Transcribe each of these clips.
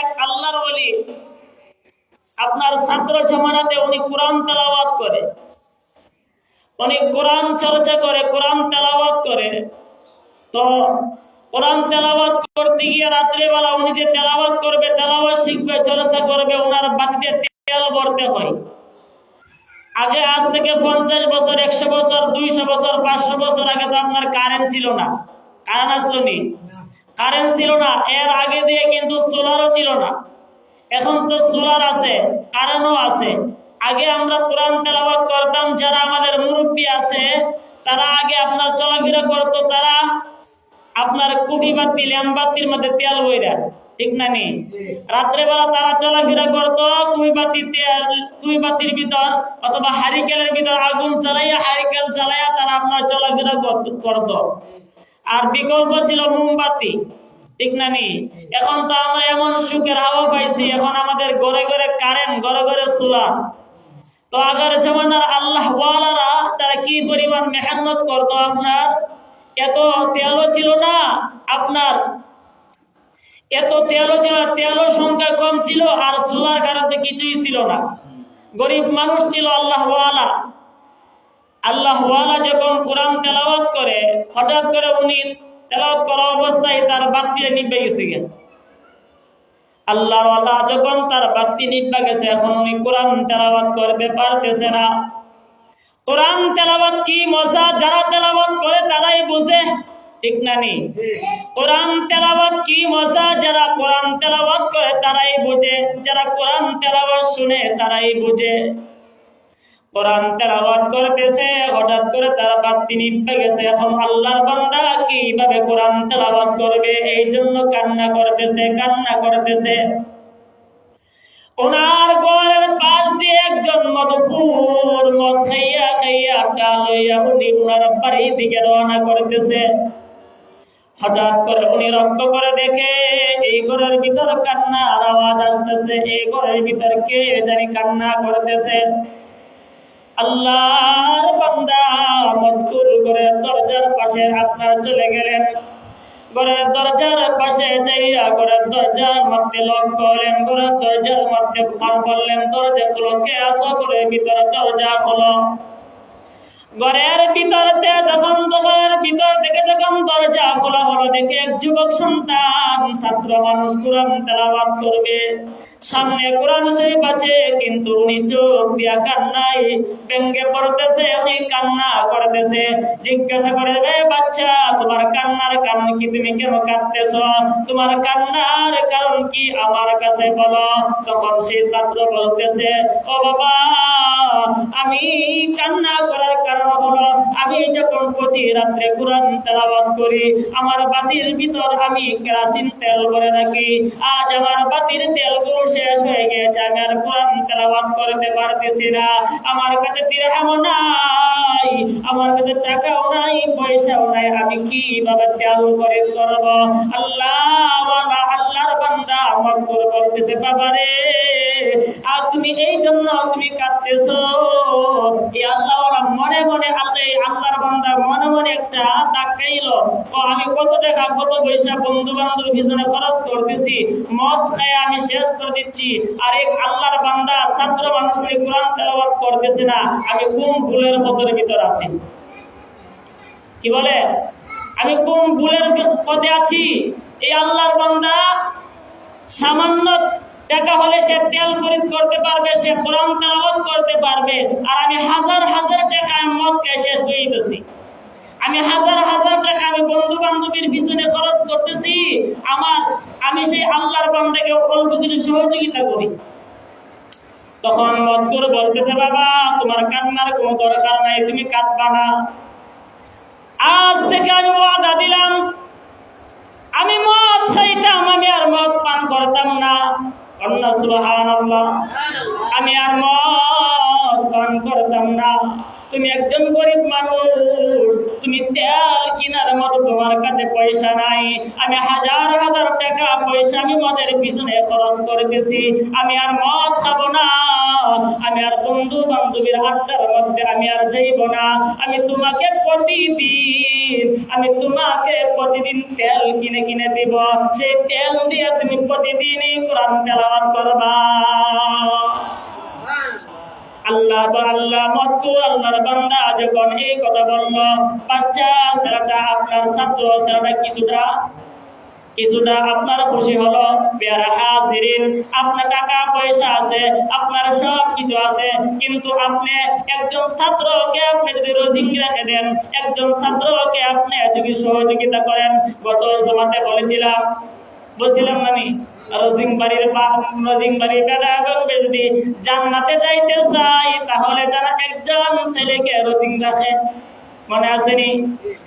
এক আল্লাহর বলি আপনার ছাত্র জমানাতে উনি কোরআন তেলাওয়াত করে। উনি কোরআন চর্চা করে, কোরআন তেলাওয়াত করে। তো কোরআন তেলাওয়াত করতে গিয়ে রাত্রেবেলা উনি যে তেলাওয়াত করবে, তেলাওয়াত শিখবে, চর্চা করবে ওনার বাতিতে তেল ভরতে হয়। আগে আজ থেকে পঞ্চাশ বছর, একশো বছর, দুইশো বছর, পাঁচশো বছর আগে তো আপনার কারেন্ট ছিল না। কারেন্ট আসলো নি। কারেন্ট ছিল না, এর আগে দিয়ে কিন্তু সোলারও ছিল না। এখন তো সোলার আছে কারেন্টও আছে। আগে আমরা কোরআন তেলাবাদ করতাম, যারা আমাদের মুরব্বী আছে, তারা আগে আপনার চলাফেরা করতো, তারা আপনার কুপি বাতি ল্যাম্প বাতির মধ্যে তেল বইরা, ঠিক না নি? রাত্রেবেলা তারা চলাফেরা করতো কুপি বাতি তেল কুপি বাতির ভিতর, অথবা হারিকেলের ভিতর আগুন জ্বালাইয়া হারিকেল জ্বালাইয়া তারা আপনার চলাফেরা করতো। আর বিকল্প ছিল মোমবাতি। ঠিক না নি? এখন তো আমরা এমন সুখের হাওয়া পাইছি এখন আমাদের ঘরে ঘরে কারেন্ট ঘরে ঘরে সোলার তো আগের জমানার আল্লাহ তারা কি পরিমাণ মেহনত করতো আপনার? এত তেলও ছিল না আপনার। এত তেলও ছিল না, তেলও সংখ্যা কম ছিল আর সোলার কারণে কিছুই ছিল না। গরিব মানুষ ছিল আল্লাহ ওয়ালা। আল্লাহ যখন কোরআন তেলাওয়াত করে, হঠাৎ করে উনি তেলাওয়াত করা অবস্থায় তার বাতি নিভে গেছে গেল আল্লাহ যখন তার বাতি নিভে গেছে, এখন উনি কোরআন তেলাওয়াত করতে পারতেছে না। কোরআন তেলাওয়াত কি মজা? যারা তেলাওয়াত করে তারাই বুঝে, ঠিক না নি? কোরআন তেলাওয়াত কি মজা? যারা কোরআন তেলাওয়াত করে তারাই বুঝে, যারা কোরআন তেলাওয়াত শুনে তারাই বুঝে। কোরআন তেলাওয়াত করতেছে, হঠাৎ করে তারা বাতি নিভে গেছে। এখন আল্লাহর বান্দা কীভাবে কোরআন তেলাওয়াত করবে? এই জন্য কান্না করতেছে কান্না করতেছে। ওনার ঘরের পাশ দিয়ে একজন মধুপুর মদ খাইয়া খাইয়া ডাল হইয়া উনি ওনার বাড়ির দিকে রওনা করতেছে। হঠাৎ করে উনি লক্ষ্য করে দেখে, এই ঘরের ভিতর কান্নার আওয়াজ আসতেছে। এই ঘরের ভিতর কে জানি কান্না করতেছে। আল্লাহর বান্দা মজকুর ঘরের দরজার পাশে আপনার চলে গেলেন। ঘরের দরজার পাশে যাইয়া ঘরের দরজার মধ্যে লক করলেন, ঘরের দরজার মধ্যে ফোন করলেন দরজা খুলো কে আসো ঘরের ভিতরে দরজা খোলো ঘরের ভিতরতে যখন ঘরের ভিতর থেকে যখন দরজা খোলা হলো, দেখে এক যুবক সন্তান, ছাত্র মানুষ কোরআন তেলাওয়াত করবে। সামনে কোরআন শরীফ আছে, কিন্তু উনি চোখ দিয়া কান্নাই ব্যঙ্গে পড়তেছে, উনি কান্না করতেছে। জিজ্ঞাসা করে রে বাচ্চা, তোমার কান্নার কারণ কি? তুমি কেন কাঁদতেছ? তোমার কান্নার কারণ কি? আমার কাছে বলো। তখন সেই ছাত্র বলতেছে, ও বাবা, আমি কান্না করার কারণ হলো, আমি যখন প্রতি রাত্রে কোরআন তেলাবাদ করি, আমার বাতির ভিতর আমি কেরাসিন তেল ভরে রাখি। আজ আমার বাতির তেলগুলো শেষ হয়ে গেছে, আমি আর কোরআন তেলাওয়াত করতে পারতেছি না। আমার কাছে দিরহামও নাই, আমার কাছে টাকাও নাই, পয়সাও নাই, আমি কীভাবে তেল করে করব? আল্লাহ আল্লাহর বান্দা আমার করে বাবা বাবারে। আর তুমি এই জন্য তুমি কাঁদতেছো। এই আল্লাহ ওরা মনে মনে আল্লাহ আল্লাহর বান্দা মনে মনে একটা ও, আমি কত টাকা, কত পয়সা বন্ধু বান্ধব পিছনে খরচ করতেছি। মদ খায় আমি শেষ করে দিচ্ছি। আর এক আল্লাহর বান্দা ছাত্র মানুষকে কোরআন তেলাওয়াত করতেছে না। আমি কোন ভুলের পথের ভিতর আছি? কি বলে? আমি কোন ভুলের পথে আছি? এই আল্লাহর বান্দা সামান্য টাকা হলে সে তেল খরিদ করতে পারবে, সে কোরআন তেলাওয়াত করতে পারবে। আর আমি হাজার হাজার টাকা আমি মদ খেয়ে শেষ হয়ে গেছি আমি হাজার হাজার টাকা আমি বন্ধু বান্ধবীর পিছনে খরচ করতেছি। আমার, আমি সেই আল্লাহর বান্দাকে অল্প কিছু সহযোগিতা করি। তখন মদকুর বলতেছে, বাবা, তোমার কান্নার কোনো দরকার নাই, তুমি কাঁদবা না। আজ থেকে আমি ওয়াদা দিলাম, আমি মদ খাইতাম, আমি আর মদ পান করতাম না। সুবহানাল্লাহ। আমি আর মদ পান করতাম না। তুমি একজন গরিব মানুষ, তুমি তেল কিনার মতো তোমার কাছে পয়সা নাই। আমি হাজার হাজার টাকা পয়সা আমি মদের পিছনে খরচ করতেছি। আমি আর মদ খাব না। আমি আর বন্ধু বান্ধবীর আড্ডার মধ্যে আমি আর যাইব না। আমি তোমাকে প্রতিদিন, আমি তোমাকে প্রতিদিন তেল কিনে কিনে দিব। সেই তেল দিয়ে তুমি প্রতিদিনই কোরআন তেলাওয়াত করবা। আল্লাহ আল্লাহ মতকুর আল্লাহর বান্দা যখন এই কথা বলল, বাচ্চা, ছেলেটা আপনার ছাত্র, ছেলেটা কিছুটা কিছুটা আপনার খুশি হলো, পেয়ারা হাজিরিন, আপনার টাকা পয়সা আছে, আপনার সব কিছু আছে, কিন্তু আপনি একজন ছাত্রকে আপনি যদি রোজিং রেখে দেন, একজন ছাত্রকে আপনি যদি সহযোগিতা করেন, গত জমাতে বলেছিলাম, বলছিলাম আমি রোজিং বাড়ির রোজিং বাড়ির বেটা যদি জান্নাতে যাইতে চাই তাহলে যারা একজন ছেলেকে রোজিং রাখে। মনে আসেনি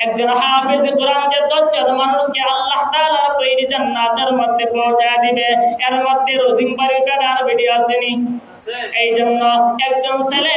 একজন হাফেজ কোরআন যে দশজন মানুষকে আল্লাহ তাআলা তৈরি জান্নাতের মধ্যে পৌঁছায় দিবে। এর মধ্যে রোজিং বাড়ির বেটার বেটি আসেনি এই জন্য একজন ছেলেকে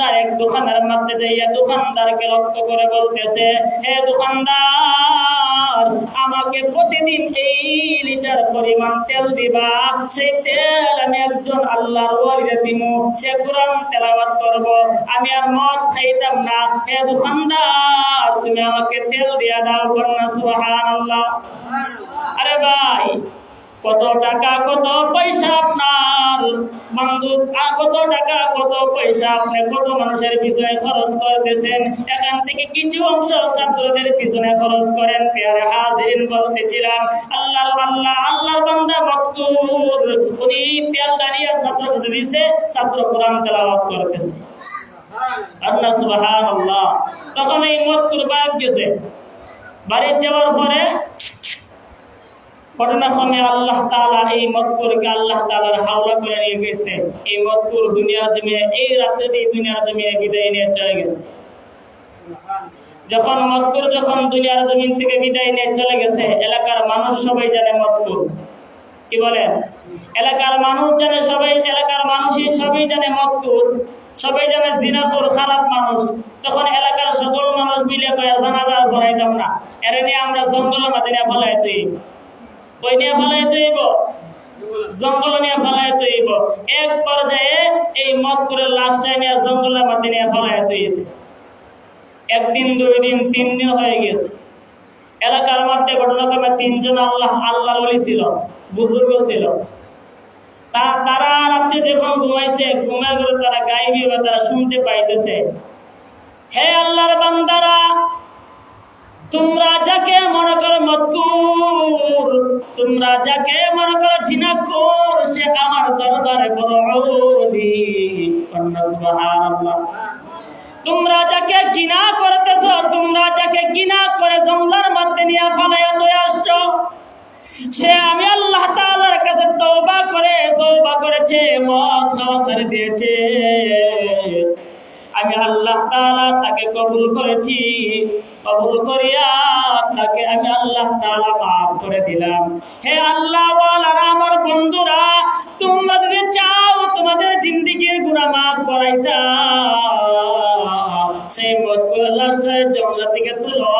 দোকানদার, এক দোকানের মধ্যে যাইয়া দোকানদারকে রক্ত করে বলতেছে, হে দোকানদার, আমাকে প্রতিদিন এই লিটার পরিমাণ তেল দিবা, সেই তেল আমি একজন আল্লাহর ওয়ালিরে দিমু, সে কোরআন তেলাওয়াত করব, আমি আর মদ খাইতাম না, হে দোকানদার, তুমি আমাকে তেল দিয়া দাও করনা সুবহানাল্লাহ। আরে ভাই কত টাকা, কত পয়সা আপনার? বন্ধু কত টাকা, কত পয়সা? আপনি কত মানুষের পিছনে খরচ করতেছেন? এখান থেকে কিছু অংশ ছাত্রদের পিছনে খরচ করেন। পেয়ারে হাজিরিন বলতেছিলাম আল্লাহ আল্লাহ আল্লাহর বান্দা মকতুর উনি তেল দাঁড়িয়ে ছাত্র দিছে ছাত্র কোরআন তেলাওয়াত করতেছে। আল্লাহ সুবহানাল্লাহ। তখন এই মকতুর বাদ গেছে। বাড়ি যাওয়ার পরে ঘটনাক্রমে আল্লাহ তাআলা এই মক্করকে আল্লাহ তাআলার হাওলা করে নিয়ে গেছে। এই মক্কর দুনিয়ার জমিনে, এই রাতে এই দুনিয়ার জমিনে বিদায় নিয়ে চলে গেছে। যখন মক্কর যখন দুনিয়ার জমিন থেকে বিদায় নিয়ে চলে গেছে, এলাকার মানুষ সবাই জানে মক্কর কি বলেন এলাকার মানুষ জানে সবাই, এলাকার মানুষই সবাই জানে মক্কর সবাই জানে জিনাপুর খারাপ মানুষ। তখন এলাকার সকল মানুষ মিলে জানাজার ভরাইতাম না। এর নিয়ে আমরা জঙ্গলের মাঝে ফেলাই তুই ওই নিয়ে ফেলাই তুইব, জঙ্গল নিয়ে ফেলাই তুইব। এক পর্যায়ে এই মক্করের লাশটা নিয়ে জঙ্গলের মাঝে নিয়ে ফেলাই তুইছে। একদিন দুই দিন তিন হয়ে গেছে। এলাকার মধ্যে ঘটনাক্রমে তিনজন আল্লাহ আল্লাহ বলি ছিল, বুজুর্গ ছিল। তারা রাত্রে যখন ঘুমাইছে ঘরে তারা গাইবি তারা শুনতে পাইতেছে। হে আল্লাহর বান্দারা তোমরা যাকে মনে করো মতকুর তোমরা যাকে মনে করো জিনাকুর, সে আমার দরবারে সুবহানাল্লাহ। তোমরা যাকে কিনা করতেছ, তোমরা যাকে কিনা করে জঙ্গলের মধ্যে নিয়ে ফালাইয়া তুই আসছো। সে আমি আল্লাহ তাআলার কাছে তওবা করে, তওবা করেছে, মদ খাওয়া দিয়েছে। আমি আল্লাহ তালা তাকে কবুল করেছি। কবুল করিয়া তাকে আমি আল্লাহ তাআলা মাফ করে দিলাম। হে আল্লাহ আমার বন্ধুরা, তোমরা যদি চাও তোমাদের জিন্দেগির গুনাহ মাফ করাইতা, সেই মজবুর লাস্টের জঙ্গল থেকে তুলো।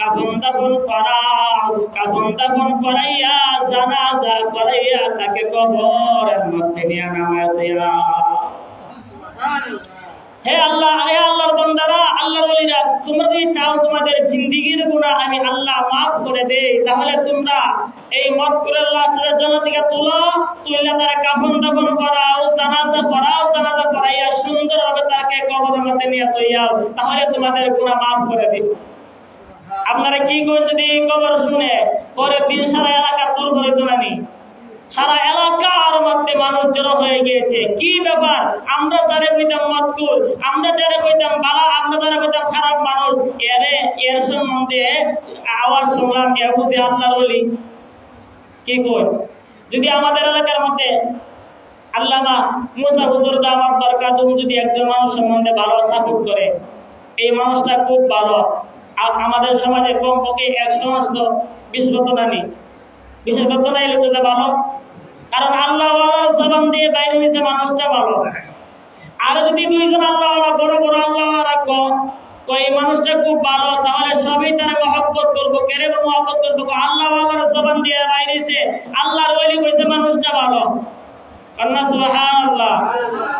কাফন দাফন করাও কাফন দাফন করাইয়া, জানাজা করাইয়া তাকে কবর মধ্যে নিয়ে নামায় দেয়া। হে আল্লাহ, হে আল্লাহর বান্দারা, আল্লাহর ওলিরা তোমরা যদি চাও তোমাদের জিন্দেগির গুনাহ আমি আল্লাহ মাফ করে দেই, তাহলে তোমরা এই মক্কুরের লাশের জন্য থেকে তুলো তুললে তারা কাফন দাফন করাও, জানাজা করাও, জানাজা করাইয়া সুন্দরভাবে তাকে কবরের মধ্যে নিয়ে তৈয়াও তাহলে তোমাদের গুনাহ মাফ করে দিই আপনারা কি করেন যদি এই খবর শুনে পরের দিন সারা এলাকা তুল করে তোলানি সারা এলাকার মধ্যে মানুষ জড়ো হয়ে গিয়েছে। কি ব্যাপার? আমরা যারা কইতাম মতকুল আমরা যারা কইতাম বালা, আমরা যারা কইতাম খারাপ মানুষ, এরে, এর সম্বন্ধে আওয়াজ শুনলাম এ বুঝে আল্লাহর বলি কি কই? যদি আমাদের এলাকার মধ্যে আল্লামা মুসা হুজুর দামাত বরকাতুহু যদি একজন মানুষ সম্বন্ধে ভালো সাপোর্ট করে, এই মানুষটা খুব ভালো। আর আমাদের সমাজে কমপক্ষে এক সমাজ তো বিশেষত নেই। না এলে তো ভালো কারণ আল্লাহ জবান দিয়ে বাইরে হয়েছে মানুষটা ভালো। আর যদি দুইজন আল্লাহ বড় বড় আল্লাহ রাখো, তো এই মানুষটা খুব ভালো, তাহলে সবই তারা মহব্বত করব। কেন মহব্বত করব আল্লাহ জবান দিয়ে বাইরেছে আল্লাহর ওলি কইছে মানুষটা ভালো। কন্যা সুবহানাল্লাহ।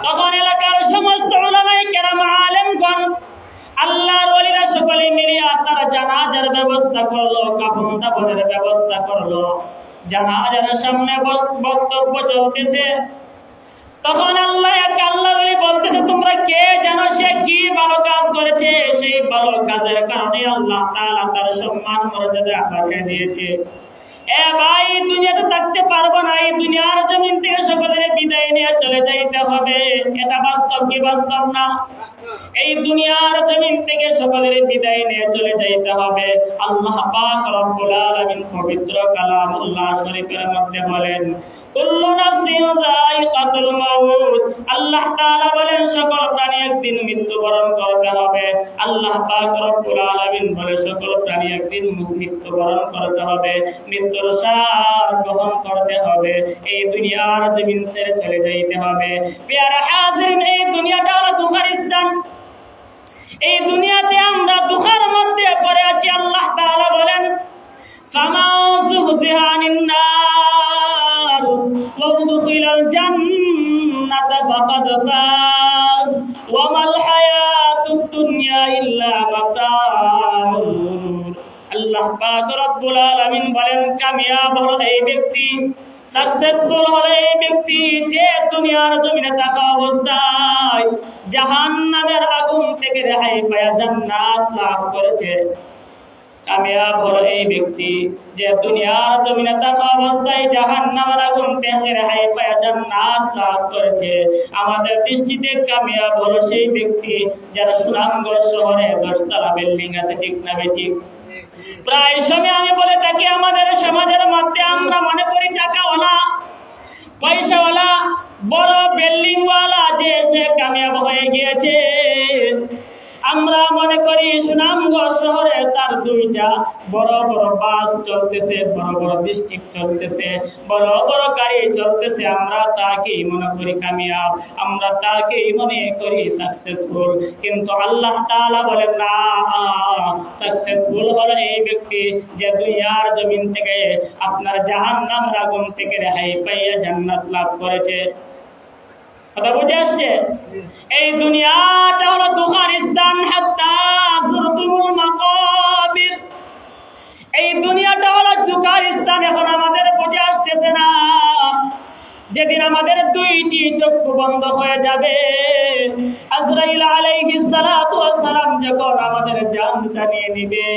তখন এলাকার সমস্ত উলামায়ে কেরাম, আলেমগণ আল্লাহর ওলিরা সকলে মিলিয়া তারা জানাজার ব্যবস্থা করল, কাফন দাফনের ব্যবস্থা করল। জানাজার সামনে বক- বক্তব্য চলতেছে। তখন আল্লাহ এক আল্লাহ বলে বলতেছে, তোমরা কে জানো সে কি ভালো কাজ করেছে? সেই ভালো কাজের কারণে আল্লাহ তাআলা তার সম্মান, মর্যাদা বাড়িয়ে দিয়েছে। এ ভাই, দুনিয়াতে থাকতে পারব না, এই দুনিয়ার জমিন থেকে সকলের বিদায় নিয়ে চলে যাইতে হবে। এটা বাস্তব কি বাস্তব না? এই দুনিয়ার জমিন থেকে সকলের বিদায় নিয়ে চলে যাইতে হবে। আল্লাহ পাক রব্বুল আলামিন পবিত্র কালামুল্লাহ শরীফের মধ্যে বলেন আল্লাহ বলেন, সকল প্রাণী একদিন মৃত্যুবরণ করতে হবে। আল্লাহ বলে, সকল প্রাণী একদিন মৃত্যুবরণ করতে হবে। মৃত্যুর স্বাদ গ্রহণ করতে হবে। এই দুনিয়ার জমিন ছেড়ে চলে যাইতে হবে। এই দুনিয়াটা হলো বুখারিস্তান এই দুনিয়াতে আমরা দুঃখের মধ্যে পড়ে আছি, আল্লাহ বলেন ফামাউ সুহসিহানিন নার ওয়া ফাকাদ ফাজ ওয়া মাল হায়াতুদ দুনিয়া ইল্লা মাতাউল আল্লাহ পাক রব্বুল আলামিন বলেন, কামিয়াব হলো এই ব্যক্তি সাকসেসফুল হলো এই ব্যক্তি যে দুনিয়ার জমিনে থাকা অবস্থায় জাহান্নামের আগুন থেকে রেহাই পায়া জান্নাত লাভ করেছে। কামিয়াব হলো এই ব্যক্তি যে দুনিয়ার জমিনে থাকা অবস্থায় জাহান্নামের আগুন থেকে রেহাই পায়া, জান্নাত লাভ করেছে। আমাদের দৃষ্টিতে কামিয়াব হলো সেই ব্যক্তি যারা সুনামগঞ্জ শহরে দশতলা বিল্ডিং আছে, ঠিক না ঠিক? প্রায় সময় আমি বলে থাকি, আমাদের সমাজের মধ্যে আমরা মনে করি টাকাওয়ালা, পয়সাওয়ালা, বড় বিল্ডিং ওয়ালা যে সে কামিয়াব হয়ে গিয়েছে। আমরা মনে করি সুনামগঞ্জ শহরে তার দুইটা বড় বড় বাস চলতেছে, বড় বড় ডিস্ট্রিক্ট চলতেছে, বড় বড় গাড়ি চলতেছে। আমরা তাকেই মনে করি কামিয়াব, আমরা তাকেই মনে করি সাকসেসফুল কিন্তু আল্লাহ তাআলা বলেন, না সাকসেসফুল হলো এই ব্যক্তি যে দুনিয়ার জমিন থেকে আপনার জাহান্নামের আগুন থেকে রেহাই পাইয়া জান্নাত লাভ করেছে। কথা বুঝে আসছে? এই দুনিয়াটা হলো দুখার স্থান হাত্তা এই দুনিয়াটা হলো দুখার স্থান এখন আমাদের বুঝে আসতেছে না। যেদিন আমাদের দুইটি চক্ষু বন্ধ হয়ে যাবে, আজরাইল আলাইহিস সালাতু ওয়াস সালাম যখন আমাদের জানটা নিয়ে নিবে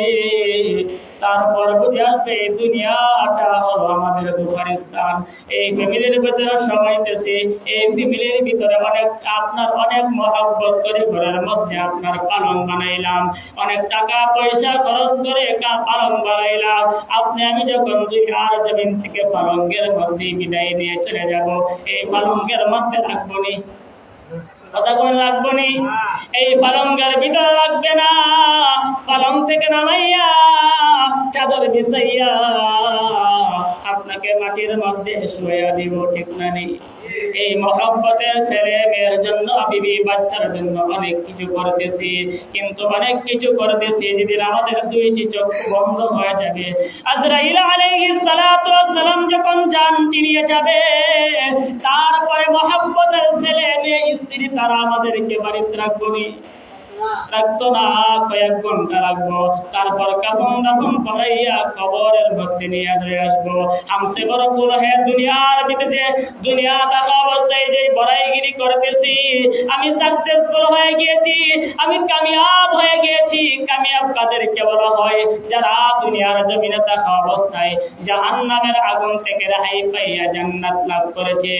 তারপর বুঝে আসবে এই দুনিয়াটা হলো আমাদের দুঃখের স্থান এই ফ্যামিলির ভিতরে সবাইতেছি এই ফ্যামিলির ভিতরে অনেক আপনার অনেক মহাব্বত করে ঘরের মধ্যে আপনার পালন বানাইলাম। অনেক টাকা পয়সা খরচ করে কা- পালন বানাইলাম। আপনি আমি যখন দুই আর জমিন থেকে পালঙ্গের মধ্যে বিদায় নিয়ে চলে যাব এই পালঙ্গের মধ্যে রাখব নি। কথা কোন রাখব নি? এই পালঙ্গের ভিতরে রাখবে না। পালং থেকে নামাইয়া চাদর বিছাইয়া আপনাকে মাটির মধ্যে শুয়ে দিব, ঠিক না নেই এই মহব্বতের ছেলে মেয়ের জন্য বিবি বাচ্চার জন্য অনেক কিছু করতেছি, কিন্তু অনেক কিছু করতেছি, যেদিন আমাদের দুইটি চক্ষু বন্ধ হয়ে যাবে। আজরাইল আলাইহিস সালাতু সালাম যখন জান নিয়ে যাবে, তারপরে মহব্বতের ছেলে মেয়ে স্ত্রী তারা আমাদেরকে বাড়িতে রাখবনি রাখতো না কয়েক ঘণ্টা রাখব তারপর কাপন দাপন করাইয়া কবরের মধ্যে নিয়ে ধরে আসব। আমসে বড় পুরো হে দুনিয়ার ভিতরে দুনিয়া থাকা অবস্থায় যে বড়াইগিরি করতেছি, আমি সাকসেসফুল হয়ে গিয়েছি, আমি কামিয়াব হয়ে গিয়েছি। কামিয়াব কাদেরকে বলা হয়? যারা দুনিয়ার জমিনে থাকা অবস্থায় জাহান্নামের আগুন থেকে রেহাই পাইয়া জান্নাত লাভ করেছে।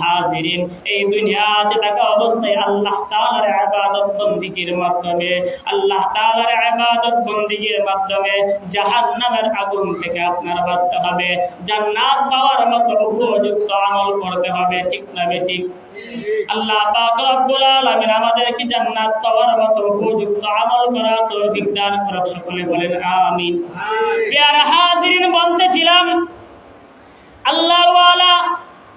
হাজিরিন, এই দুনিয়াতে থাকা অবস্থায় আল্লাহ তাআলার ইবাদত বন্দিকে জিকির মাধ্যমে আল্লাহ তাআলার ইবাদত বন্দিগির মাধ্যমে জাহান্নামের আগুন থেকে আপনার বাঁচতে হবে। জান্নাত পাওয়ার মতো উপযুক্ত আমল করতে হবে ঠিক না ঠিক? আল্লাহ পাক রব্বুল আলামিন আমাদেরকে জান্নাত পাওয়ার মতো উপযুক্ত আমল করা তৌফিক দান করুক সকলে বলেন আমিন। প্রিয় হাজিরিন বলতেছিলাম আল্লাহর ওয়ালা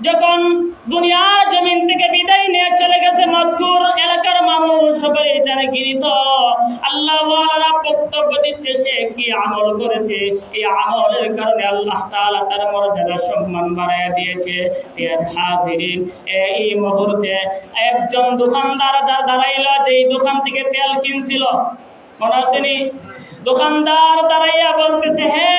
যখন দুনিয়ার জমিন থেকে বিদায় নিয়ে চলে গেছে, মধুর এলাকার মানুষ সবাই জানে গিরিত আল্লাহ দিচ্ছে সে কি আমল করেছে। এই আমলের কারণে আল্লাহ তাআলা তার মর্যাদা সম্মান বাড়ায় দিয়েছে। এর হাজিরিন এই মুহূর্তে একজন দোকানদার দা- দাঁড়াইলো, যেই দোকান থেকে তেল কিনছিল। মনে দোকানদার দাঁড়াইয়া বলতেছে, হে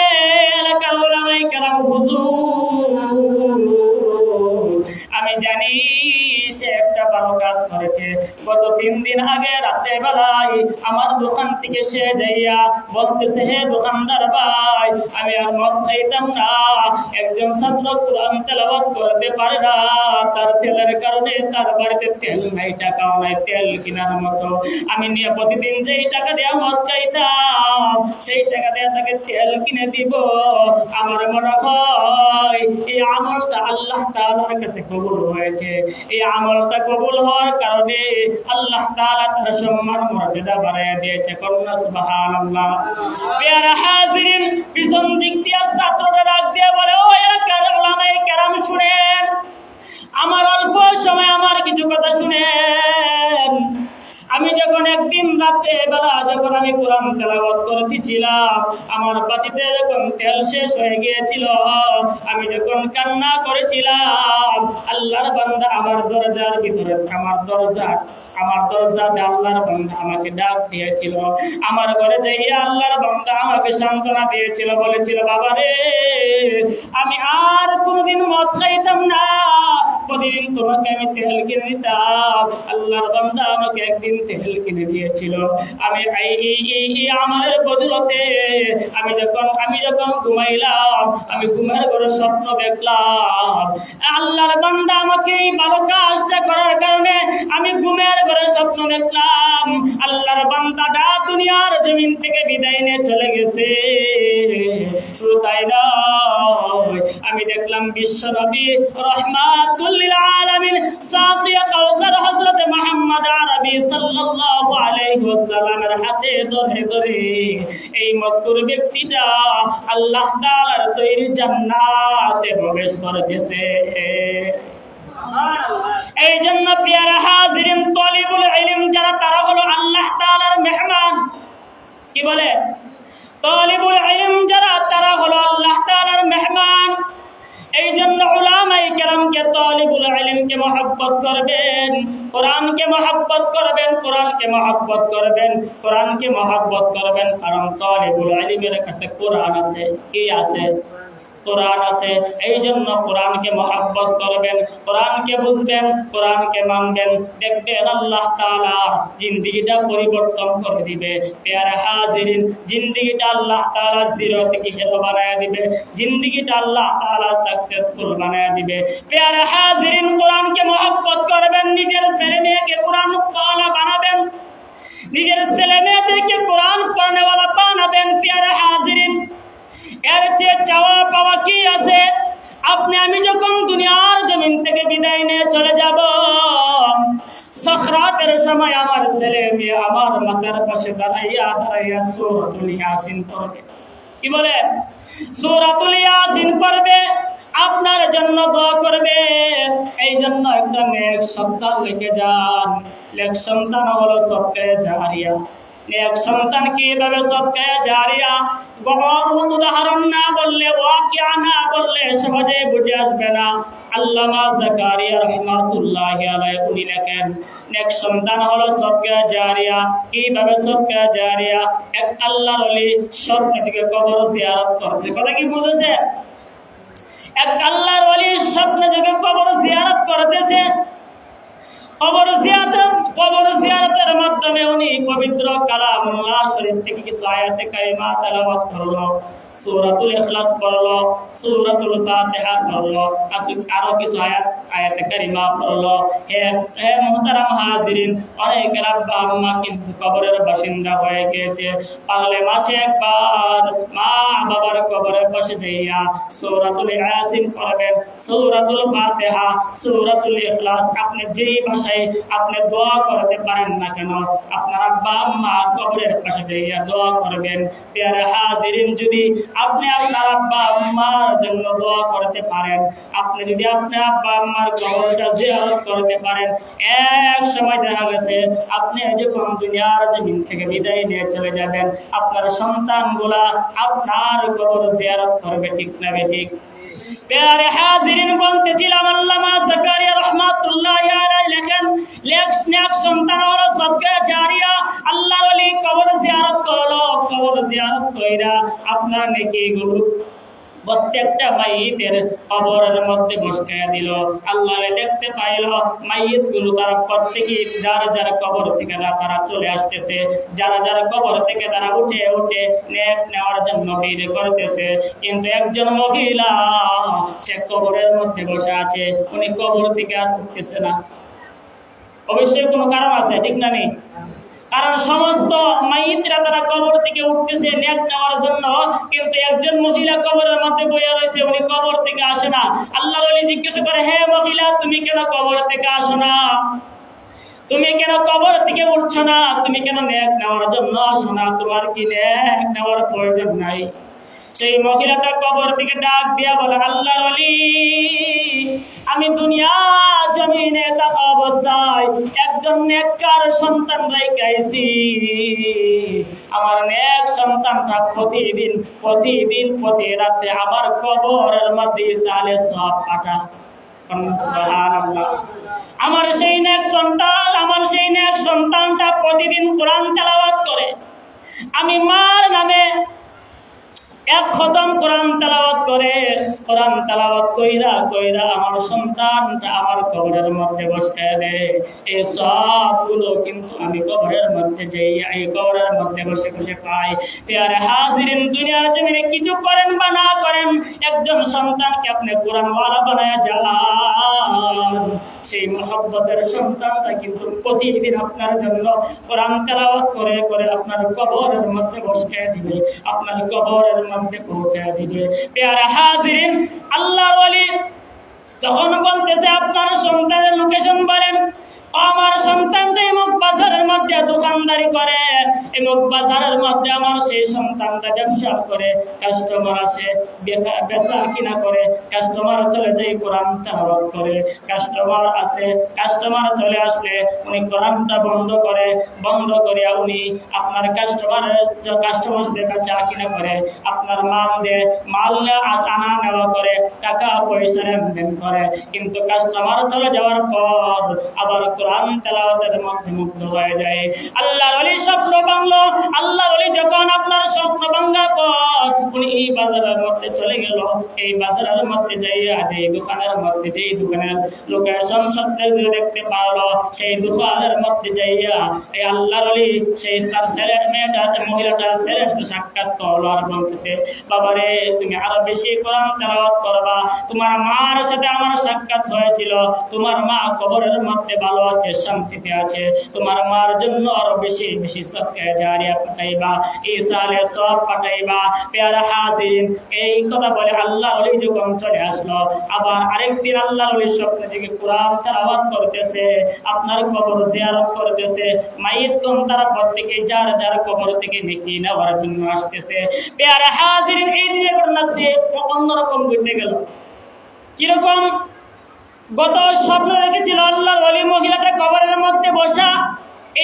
থেকে সে যাইয়া বলতেছে হে দোকানদার ভাই আমি আর মদ খাইতাম না। একজন ছাত্র কোরআন তেলাওয়াত করতে পারে না। তার তেলের কারণে তার বাড়িতে তেল নাই টাকাও নাই, তেল কেনার মতো। আমি নিয়ে প্রতিদিন যেই টাকা দেওয়া মদ খাইতাম, সেই টাকা দিয়ে তাকে তেল কিনে দিব। আমার মনে হয়, এই আমলটা আল্লাহ তাআলার কাছে কবুল হয়েছে। এই আমলটা কবুল হওয়ার কারণে আল্লাহ তাআলা তার সম্মান মর্যাদা বাড়ায় দিয়েছে। কন্যা সুবহানাল্লাহ। পেয়ারা হাজিরিন পিছন দিক দিয়ে ছাত্রটা ডাক দিয়ে বলে ও এলাকার কেরাম শুনেন। আমার অল্প সময় আমার কিছু কথা শুনেন। আমি যখন একদিন রাতে বেলা যখন আমি কোরআন তেলাওয়াত করতেছিলাম, আমার বাতিতে যখন তেল শেষ হয়ে গিয়েছিল, আমি যখন কান্না করেছিলাম, আল্লাহর বান্দা আমার দরজার ভিতরে, আমার দরজা আমার দরজা দরজাতে আল্লাহর বান্দা আমাকে ডাক দিয়েছিল। আমার ঘরে যাইয়া আল্লাহর বান্দা আমাকে সান্ত্বনা দিয়েছিল, বলেছিল, বাবা রে, আমি আর কোনোদিন মদ খাইতাম না। প্রতিদিন তোমাকে আমি তেল কিনে দিতাম। আল্লাহর বান্দা আমাকে একদিন তেল কিনে দিয়েছিল। আমি এই এই বদলতে আমি যখন আমি যখন ঘুমাইলাম, আমি ঘুমের ঘরে স্বপ্ন দেখলাম। আল্লাহর বান্দা আমাকে এই ভালো কাজটা করার কারণে আমি বিশ্ব নবী রহমাতুল্লিল আলামিন সাকিয়া কাউসার হযরত মুহাম্মদ আরবি সাল্লাল্লাহু আলাইহি ওয়াসাল্লামের হাতে ধরে ধরে এই ব্যক্তিটা আল্লাহ তাআলার তৈরি জান্নাতে প্রবেশ করতেছে। এই জন্য প্রিয়ারা হাজিরিন তলিবুল ইলম যারা তারা হলো আল্লাহ তাআলার মেহমান। কি বলে? তলিবুল ইলম যারা তারা হলো আল্লাহ তাআলার মেহমান। এই জন্য উলামাই কেরামকে তলিবুল আলিমকে মহাব্বত করবেন। কোরআনকে মহাব্বত করবেন, কোরআনকে মহাব্বত করবেন, কোরআনকে মহাব্বত করবেন। কারণ তলিবুল আলিমের কাছে কোরআন আছে, কি আছে? কোরআন আছে এই জন্য কোরআনকে মহাব্বত করবেন, কোরআনকে বুঝবেন, কোরআনকে মানবেন। দেখবেন আল্লাহ তালা জিন্দিগিটা পরিবর্তন করে দিবে। পেয়ারে হাজিরিন, জিন্দিগিটা আল্লাহ তাআলা জিরো থেকে হিরো বানায় দিবে। জিন্দিগিটা আল্লাহ তাআলা সাকসেসফুল বানায় দিবে। পেয়ারে হাজিরিন, কোরআনকে মহাব্বত করবেন, নিজের ছেলে মেয়েকে কোরআন বানাবেন। নিজের ছেলে মেয়েদেরকে কোরআন পড়নেওয়ালা বানাবেন, পেয়ারে হাজিরিন। এর চেয়ে চাওয়া পাওয়া কি আছে? আপনি, আমি যখন দুনিয়ার জমিন থেকে বিদায় নিয়ে চলে যাব, সখরাতের সময় আমার ছেলে মেয়ে আমার মাথার পাশে দাঁড়াইয়া দাঁড়াইয়া সূরাতুল ইয়াসিন পড়বে। কি বলে? সূরাতুল ইয়াসিন পড়বে, আপনার জন্য দোয়া করবে। এই জন্য একটা নেক সন্তান লিখে যান। নেক সন্তান হলো সবকে জারিয়া। নেক সন্তান কীভাবে সবকে জারিয়া? গহর উদাহরণ না বললে ওয়াকিয়া না বললে সহজে বুঝে আসবে না। আল্লামা জাকারিয়া রহমাতুল্লাহি আলাইহি, উনি লেখেন, নেক সন্তান হলো সবকে জারিয়া। কীভাবে সবকে জারিয়া? এক আল্লাহর ওলি স্বপ্ন থেকে কবর জিয়ারত করতে কথা কি বুঝেছে? এক আল্লাহর ওলি স্বপ্ন থেকে কবর জিয়ারত করতেছে কবর জিয়ারত, কবর জিয়ারতের মাধ্যমে উনি পবিত্র কালামুল্লাহ শরীফ থেকে কিছু আয়াতে কারিমা তেলাওয়াত করল। সূরাতুল ইখলাস পড়ল, সূরাতুল ফাতিহা পড়ল আরও কিছু আয়াত আয়াতে কারিমা পড়ল। হে হে মুহতারাম হাজিরিন অনেকের আব্বা আম্মা কিন্তু কবরের বাসিন্দা হয়ে গিয়েছে। পারলে মাসে একবার মা বাবার কবরে বসে যাইয়া সূরাতুল ইয়াসিন পড়বেন। সূরাতুল ফাতিহা, সূরাতুল ইখলাস, আপনি যেই ভাষায় আপনি দোয়া করতে পারেন না কেন, আপনার আব্বা আম্মা কবরের পাশে যাইয়া দোয়া করবেন। পেয়ারে হাজিরিন, যদি আপনি আপনার আব্বা আম্মার জন্য দোয়া করতে পারেন। আপনি যদি আপনার আব্বা, আম্মার কবরটা জিয়ারত করতে পারেন, এক সময় দেখা গেছে আপনি যখন দুনিয়ার জমিন থেকে বিদায় নিয়ে চলে যাবেন। আপনার সন্তানগুলা আপনার কবর জিয়ারত করবে ঠিক না ঠিক? প্যারে হাজিরিন বলতেছিলাম, আল্লামা জাকারিয়া রহমাতুল্লাহ আলাইহি লেখেন, লেখ স্নেক সন্তান হলো সদকা জারিয়া কইরা আপনার নেকি গুলো প্রত্যেকটা মাইয়ের কবরের মধ্যে বসকায়া দিল। আল্লাহ দেখতে পাইল মাইয়েতগুলো তারা প্রত্যেকে যার যার কবর থেকে তারা চলে আসতেছে। যারা যারা কবর থেকে তারা উঠে উঠে নেক নেওয়ার জন্য ভিড় করতেছে। কিন্তু একজন মহিলা সে কবরের মধ্যে বসে আছে। উনি কবর থেকে আর উঠতেছে না। অবশ্যই কোনো কারণ আছে, ঠিক না নেই কারণ সমস্ত মাইতরা তারা কবর থেকে উঠতেছে, নেক নেওয়ার জন্য। কিন্তু একজন মহিলা কবরের মধ্যে বইয়া রয়েছে, উনি কবর থেকে আসে না। আল্লাহ রলি জিজ্ঞাসা করে, হে মহিলা, তুমি কেন কবর থেকে আসো না? তুমি কেন কবর থেকে উঠছো না? তুমি কেন নেক নেওয়ার জন্য আসো না? তোমার কি নেক নেওয়ার প্রয়োজন নাই? সেই মহিলাটা কবর থেকে ডাক দিয়া বলে আল্লাহ আমি দুনিয়া জমিনে থাকা অবস্থায় একজন নেককার সন্তান রেখাইছি আমার নেক সন্তানটা প্রতিদিন প্রতিদিন, প্রতি রাতে আমার কবরের মধ্যে সালে সব সুবহানাল্লাহ। আমার সেই নেক সন্তান, আমার সেই নেক সন্তানটা প্রতিদিন কোরআন তেলাওয়াত করে। আমি মার নামে এক খতম কোরআন তেলাওয়াত করে, কোরআন তেলাওয়াত কইরা কইরা আমার সন্তানটা আমার কবরের মধ্যে বসে দে এই সবগুলো কিন্তু আমি কবরের মধ্যে যাই, এই কবরের মধ্যে বসে বসে পাই পেয়ারে হাজিরিন দুনিয়ার জমিনে কিছু করেন বা না করেন, একজন সন্তানকে আপনি কোরআনওয়ালা বানায় যান সেই মহব্বতের সন্তানটা কিন্তু প্রতিদিন আপনার জন্য কোরআন তেলাওয়াত করে করে আপনার কবরের মধ্যে বসকে দিবে, আপনার কবরের মধ্যে পৌঁছায় দিবে। পেয়ারা হাজিরিন, আল্লাহ তখন বলতেছে আপনার সন্তানের লোকেশন বলেন। আমার সন্তান সন্তানটা এমুক বাজারের মধ্যে দোকানদারি করে এমুক বাজারের মধ্যে আমার সেই সন্তানটা ব্যবসা করে কাস্টমার আসে, বেচা- কিনা করে কাস্টমার চলে যায় কোরআন তেলাওয়াত করে কাস্টমার আছে কাস্টমার চলে আসলে উনি কোরআনটা বন্ধ করে, বন্ধ করিয়া উনি আপনার কাস্টমারের কাস্টমার সাথে বেচা কিনা করে, আপনার মাল দেয় মাল আনা নেওয়া করে, টাকা পয়সা লেনদেন করে, কিন্তু কাস্টমার চলে যাওয়ার পর আবার কোরআন তেলাওয়াতের মধ্যে মুগ্ধ হয়ে যায়। আল্লাহর অলি স্বপ্ন বাংলো। আল্লাহর অলি যখন আপনার স্বপ্ন ভাঙ্গা পথ, উনি এই বাজারের মধ্যে চলে গেল। এই বাজারের মধ্যে যাইয়া যে দোকানের মধ্যে যেই দোকানের লোকেশন সত্যি দেখতে পারল, সেই দোকানের মধ্যে যাইয়া এই আল্লাহর অলি সেই তার ছেলে মেয়েটা মহিলাটা ছেলের সাথে সাক্ষাৎ করল আর বলতেছে, বাবারে, তুমি আরও বেশি কোরআন তেলাওয়াত করবা, তোমার মার সাথে আমার সাক্ষাৎ হয়েছিল, তোমার মা কবরের মধ্যে ভালো আছে, শান্তিতে আছে, তোমার মার জন্য আরও বেশি বেশি সৎকা জারিয়া পাঠাইবা এই সালে সব পাঠাইবা, পেয়ারা হাজির। এই কথা বলে আল্লাহ ওলি যখন চলে আসলো আবার আল্লাহ তেলাওয়াত করতেছে, আপনার কবর জিয়ারত করতেছে তারা যার যার কবর থেকে নেকি নেওয়ার জন্য আসতেছে। হাজির, এই সে অন্যরকম গেল। কীরকম? গত স্বপ্ন আল্লাহর ওলি মহিলাটা কবরের মধ্যে বসা।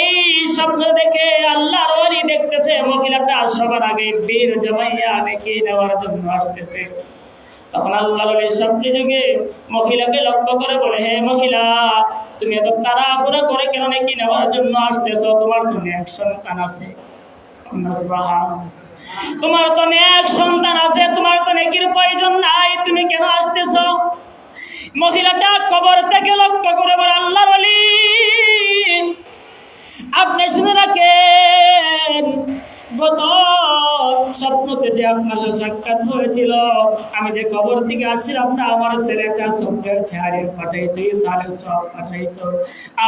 এই স্বপ্ন দেখে আল্লাহর ওলি দেখতেছে মহিলাটা সবার আগে বীর জমাইয়া নেকি নেওয়ার জন্য আসতেছে। তখন আল্লাহর ওলি স্বপ্নে যুগে মহিলাকে লক্ষ্য করে বলে, হে মহিলা, তুমি এত তাড়াহুড়া করে কেন নেকি নেওয়ার জন্য আসতেছো? তোমার জন্য এক সন্তান আছে। তোমার তো নেক সন্তান আছে, তোমার তো নেকির প্রয়োজন নাই, তুমি কেন আসতেছ? মহিলাটা কবর থেকে লক্ষ্য করে বলে, আল্লাহর আপনি শুনে রাখেন স্বপ্নতে যে আপনার সাক্ষাৎ হয়েছিল, আমি যে কবর থেকে আসছিলাম না, আমার ছেলেটা সঙ্গে ছাড়িয়ে পাঠাইতো সালে সব পাঠাইতো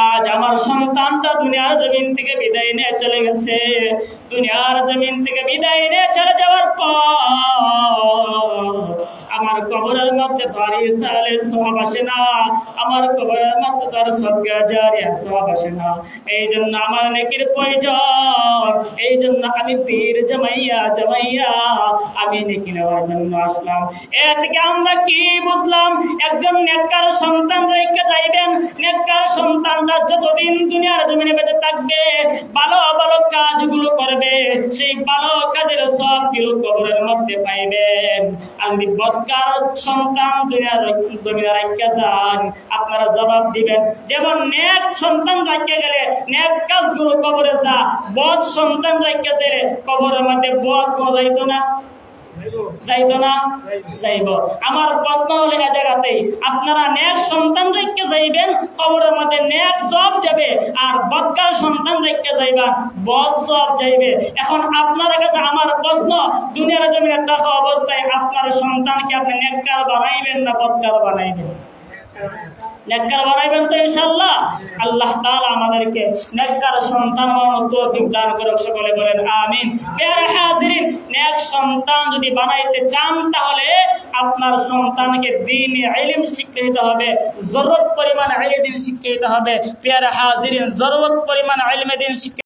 আজ আমার সন্তানটা দুনিয়ার জমিন থেকে বিদায় নিয়ে চলে গেছে। দুনিয়ার জমিন থেকে বিদায় নিয়ে চলে যাওয়ার পর আমার কবরের মধ্যে তো আর ইসালের সব আসে না। আমার কবরের মধ্যে তো আর সবকে জারিয়া সব আসে না। এই জন্য আমার নেকির প্রয়োজন। এই জন্য আমি পীর জমাইয়া জমাইয়া, আমি নেকি নেওয়ার জন্য আসলাম। এ থেকে আমরা কি বুঝলাম? একজন নেককার সন্তান রেখে যাইবেন। নেককার সন্তানরা যতদিন দুনিয়ার জমিনে বেঁচে থাকবে, ভালো ভালো কাজগুলো করবে, সেই ভালো কাজের সবগুলো কবরের মধ্যে পাইবেন। আমি যদি সন্তান আপনারা জবাব দিবেন, যেমন নেক সন্তান রাখিয়া গেলে নেক কাজগুলো কবরে যা বধ সন্তান রাখিয়া গেলে কবরের মধ্যে বধ কোনো যাইতো না। আমার প্রশ্ন হলো এই জায়গাতেই আপনারা নেক সন্তান রেখে যাইবেন, কবরের মধ্যে নেক সব যাবে, আর বদকার সন্তান রেখে যাইবা, বদ সব যাইবে। এখন আপনার কাছে আমার প্রশ্ন, দুনিয়ার জমিনে থাকা অবস্থায় আপনার সন্তানকে আপনি নেককার বানাইবেন না বদকার বানাইবেন? নেককার বানাইবেন তো ইনশাল্লাহ আল্লাহ তাআলা আমাদেরকে নেককার সন্তান বানানোর তৌফিক দান করুক, সকলে বলেন আমিন। প্রিয় হাজিরিন, নেক সন্তান যদি বানাইতে চান তাহলে আপনার সন্তানকে দিন ইলম শিক্ষা দিতে হবে, জরুরত পরিমাণ ইলম শিক্ষা দিতে হবে। প্রিয় হাজিরিন, জরুরত পরিমাণ ইলমে দিন শিক্ষা